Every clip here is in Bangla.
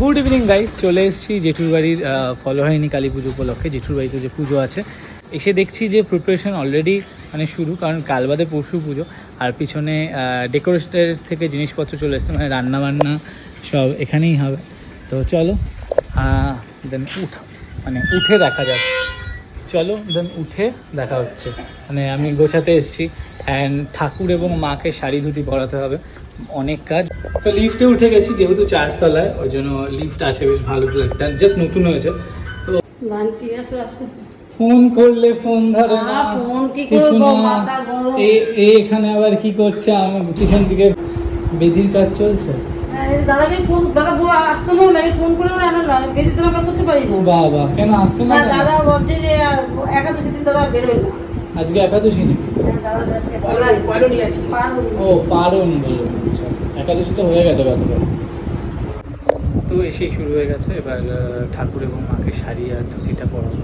গুড ইভিনিং গাইস চলে এসেছি জেঠুর বাড়ির ফলো হয়নি কালী পুজো উপলক্ষে। জেঠুর বাড়িতে যে পুজো আছে, এসে দেখছি যে প্রিপারেশন অলরেডি মানে শুরু, কারণ কাল বাদে পরশু পুজো। আর পিছনে ডেকোরেশনের থেকে জিনিসপত্র চলে এসছে মানে রান্নাবান্না সব এখানেই হবে। তো চলো দেন উঠ মানে উঠে দেখা যাক। চলো দেন উঠে দেখা হচ্ছে। মানে আমি গোছাতে এসেছি। অ্যান্ড ঠাকুর এবং মাকে শাড়ি ধুতি পরাতে হবে। অনেক কাজ। তো লিফটে উঠে গেছি যেহেতু চারতলায় ওই জন্য লিফট আছে বেশ ভালো ফ্ল্যাটটা জাস্ট নতুন হয়েছে। তো ফোন করলে ফোন ধরে না কিছু না। এখানে আবার কি করছে আমার পিছন দিকে বেদির কাজ চলছে? দাদাকে ফোন দাদা বউ আসতো না ফোন করে আনালাম গেছি তো করতে পারি বাবা কেন আসতে না না, দাদা বলছে যে একাদশী দিন দাদা বেরোয় না আজকে একাদশী নাকি? হ্যাঁ। ও পারণ বলল আচ্ছা। একাদশী তো হয়ে গেছে গতকাল। তো এসেই শুরু হয়ে গেছে এবার ঠাকুর এবং মাকে শাড়ি আর ধুতিটা পরাবো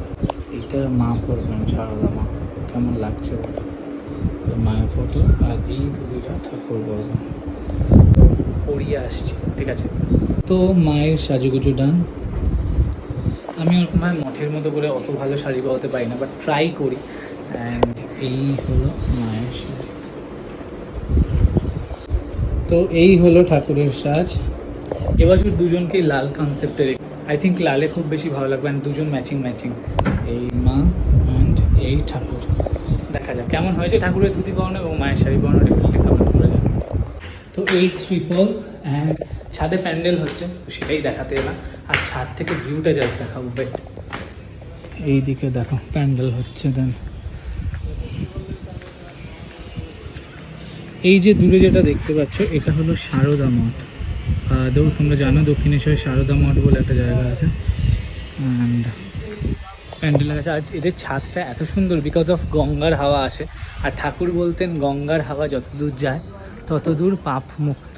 এটা মা পরবেন সারদা মা। কেমন লাগছে মায়ের ফটো আর এই ধুতিটা ঠাকুর পরবেন। তো পরিয়ে আসছি ঠিক আছে? তো মায়ের সাজুগুজু ডান আমি ভাবে মঠের মতো করে অত ভালো শাড়ি পরাতে পারি না বাট ট্রাই করি। অ্যান্ড এই হলো মায়ের তো এই হলো ঠাকুরের সাজ। এবছর দুজনকেই লাল কনসেপ্টের আই থিঙ্ক লালে খুব বেশি ভালো লাগবে অ্যান্ড দুজন ম্যাচিং ম্যাচিং এই মা অ্যান্ড এই ঠাকুর। দেখা যাক কেমন হয়েছে ঠাকুরের ধুতি পরানো এবং মায়ের শাড়ি পরানো ডেফিনেটলি তো এই ত্রিপল অ্যান্ড ছাদে প্যান্ডেল হচ্ছে তো সেটাই দেখাতে এলাম। আর ছাদ থেকে ভিউটা জাস্ট দেখাবো বেট এই দিকে দেখো, প্যান্ডেল হচ্ছে দেন এই যে দূরে যেটা দেখতে পাচ্ছ, এটা হলো সারদা মঠ। আদৌ তোমরা জানো দক্ষিণেশ্বরে সারদা মঠ বলে একটা জায়গা আছে। অ্যান্ড প্যান্ডেল আছে। আজ এদের ছাদটা এত সুন্দর বিকজ অফ গঙ্গার হাওয়া আসে। আর ঠাকুর বলতেন গঙ্গার হাওয়া যত দূর যায় তত দূর পাপ মুক্ত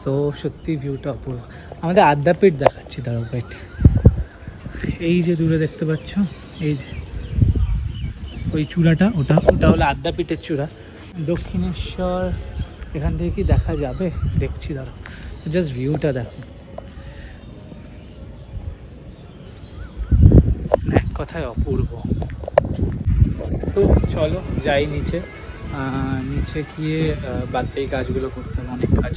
সো সত্যি ভিউটা অপূর্ব। আমাদের আদ্যাপীঠ দেখাচ্ছি দাঁড়ো পেট এই যে দূরে দেখতে পাচ্ছ, এই যে ওই চূড়াটা, ওটা ওটা হলো আদ্যাপীঠের চূড়া। দক্ষিণেশ্বর, এখান থেকে কি দেখা যাবে? দেখছি দাঁড়ো জাস্ট ভিউটা দেখো। এক কথায় অপূর্ব। তো চলো, যাই নিচে। নিচে গিয়ে বাদ এই কাজগুলো করতে অনেক কাজ